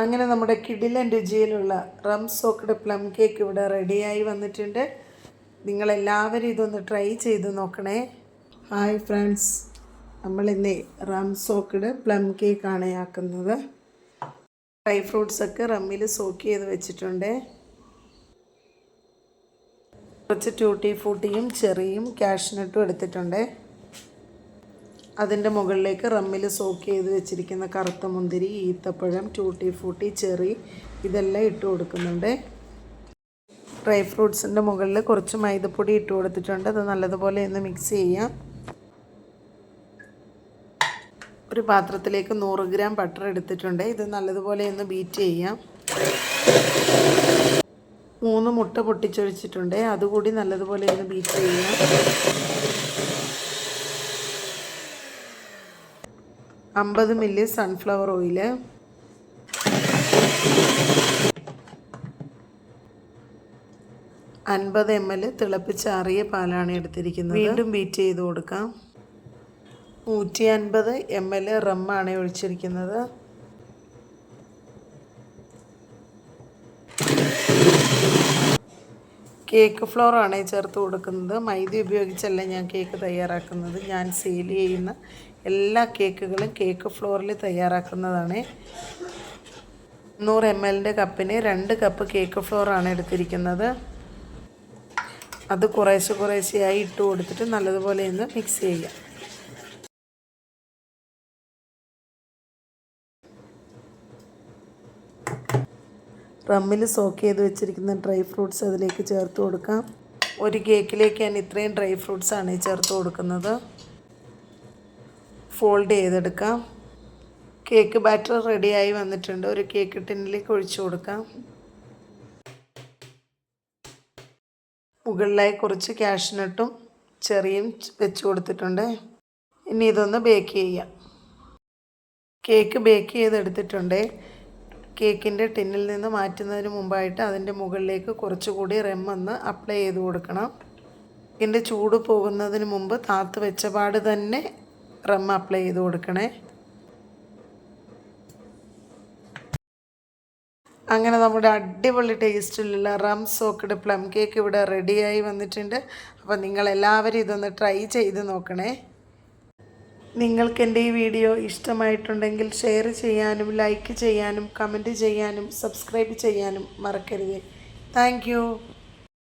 അങ്ങനെ നമ്മുടെ കിടിലൻ രുചിയിലുള്ള റം സോക്കഡ് പ്ലം കേക്ക് ഇവിടെ റെഡിയായി വന്നിട്ടുണ്ട്. നിങ്ങളെല്ലാവരും ഇതൊന്ന് ട്രൈ ചെയ്ത് നോക്കണേ. ഹായ് ഫ്രണ്ട്സ് നമ്മൾ നമ്മളിന്ന് റം സോക്കഡ് പ്ലം കേക്കാണ് ആക്കുന്നത്. ഡ്രൈ ഫ്രൂട്ട്സൊക്കെ റമ്മിൽ സോക്ക് ചെയ്ത് വെച്ചിട്ടുണ്ട്. കുറച്ച് ട്യൂട്ടി ഫ്രൂട്ടിയും ചെറിയും കാഷ്നട്ടും എടുത്തിട്ടുണ്ട്. അതിന്റെ മുകളിലേക്ക് റമ്മിൽ സോക്ക് ചെയ്ത് വെച്ചിരിക്കുന്ന കറുത്ത മുന്തിരി ഈത്തപ്പഴം ടൂട്ടി ഫ്രൂട്ടി ചെറി ഇതെല്ലാം ഇട്ട് കൊടുക്കുന്നുണ്ട്. ഡ്രൈ ഫ്രൂട്ട്സിന്റെ മുകളിൽ കുറച്ച് മൈദപ്പൊടി ഇട്ട് കൊടുത്തിട്ടുണ്ട്. അത് നല്ലതുപോലെ ഒന്ന് മിക്സ് ചെയ്യാം. ഒരു പാത്രത്തിലേക്ക് നൂറ് ഗ്രാം ബട്ടർ എടുത്തിട്ടുണ്ട്. ഇത് നല്ലതുപോലെ ഒന്ന് ബീറ്റ് ചെയ്യാം. മൂന്ന് മുട്ട പൊട്ടിച്ചൊഴിച്ചിട്ടുണ്ട്. അതുകൂടി നല്ലതുപോലെ ഒന്ന് ബീറ്റ് ചെയ്യാം. അമ്പത് മില്ലി സൺഫ്ലവർ ഓയിൽ അൻപത് എം എൽ തിളപ്പിച്ചാറിയ പാലാണ് എടുത്തിരിക്കുന്നത്. വീണ്ടും ബീറ്റ് ചെയ്ത് കൊടുക്കാം. നൂറ്റി അൻപത് എം എൽ റമ്മാണ് ഒഴിച്ചിരിക്കുന്നത്. കേക്ക് ഫ്ലോർ ആണ് ചേർത്ത് കൊടുക്കുന്നത്. മൈദ ഉപയോഗിച്ചല്ല ഞാൻ കേക്ക് തയ്യാറാക്കുന്നത്. ഞാൻ സെയിൽ ചെയ്യുന്ന എല്ലാ കേക്കുകളും കേക്ക് ഫ്ലോറിൽ തയ്യാറാക്കുന്നതാണ്. നൂറ് എം എല്ലിന്റെ കപ്പിന് രണ്ട് കപ്പ് കേക്ക് ഫ്ലോറാണ് എടുത്തിരിക്കുന്നത്. അത് കുറേശ്ശെ കുറേശ്ശെയായി ഇട്ട് കൊടുത്തിട്ട് നല്ലതുപോലെ ഒന്ന് മിക്സ് ചെയ്യുക റമ്മിൽ സോക്ക് ചെയ്ത് വെച്ചിരിക്കുന്ന ഡ്രൈ ഫ്രൂട്ട്സ് അതിലേക്ക് ചേർത്ത് കൊടുക്കാം. ഒരു കേക്കിലേക്ക് ഞാൻ ഇത്രയും ഡ്രൈ ഫ്രൂട്ട്സാണ് ചേർത്ത് കൊടുക്കുന്നത്. ഫോൾഡ് ചെയ്തെടുക്കാം. കേക്ക് ബാറ്റർ റെഡിയായി വന്നിട്ടുണ്ട്. ഒരു കേക്ക് ടിന്നിലേക്ക് ഒഴിച്ചു കൊടുക്കാം. മുകളിലായി കുറച്ച് കാഷ്നട്ടും ചെറിയും വെച്ച് കൊടുത്തിട്ടുണ്ട്. ഇനി ഇതൊന്ന് ബേക്ക് ചെയ്യാം. കേക്ക് ബേക്ക് ചെയ്തെടുത്തിട്ടുണ്ട്. കേക്കിന്റെ ടിന്നിൽ നിന്ന് മാറ്റുന്നതിന് മുമ്പായിട്ട് അതിന്റെ മുകളിലേക്ക് കുറച്ചുകൂടി റെമ്മൊന്ന് അപ്ലൈ ചെയ്ത് കൊടുക്കണം. ഇതിന്റെ ചൂട് പോകുന്നതിന് മുമ്പ് താത്ത് വെച്ച പാട് തന്നെ റം അപ്ലൈ ചെയ്ത് കൊടുക്കണേ. അങ്ങനെ നമ്മുടെ അടിപൊളി ടേസ്റ്റിലുള്ള റം സോക്കഡ് പ്ലം കേക്ക് ഇവിടെ റെഡിയായി വന്നിട്ടുണ്ട്. അപ്പോൾ നിങ്ങളെല്ലാവരും ഇതൊന്ന് ട്രൈ ചെയ്ത് നോക്കണേ. നിങ്ങൾക്ക് എന്റെ ഈ വീഡിയോ ഇഷ്ടമായിട്ടുണ്ടെങ്കിൽ ഷെയർ ചെയ്യാനും ലൈക്ക് ചെയ്യാനും കമന്റ് ചെയ്യാനും സബ്സ്ക്രൈബ് ചെയ്യാനും മറക്കരുത്. താങ്ക്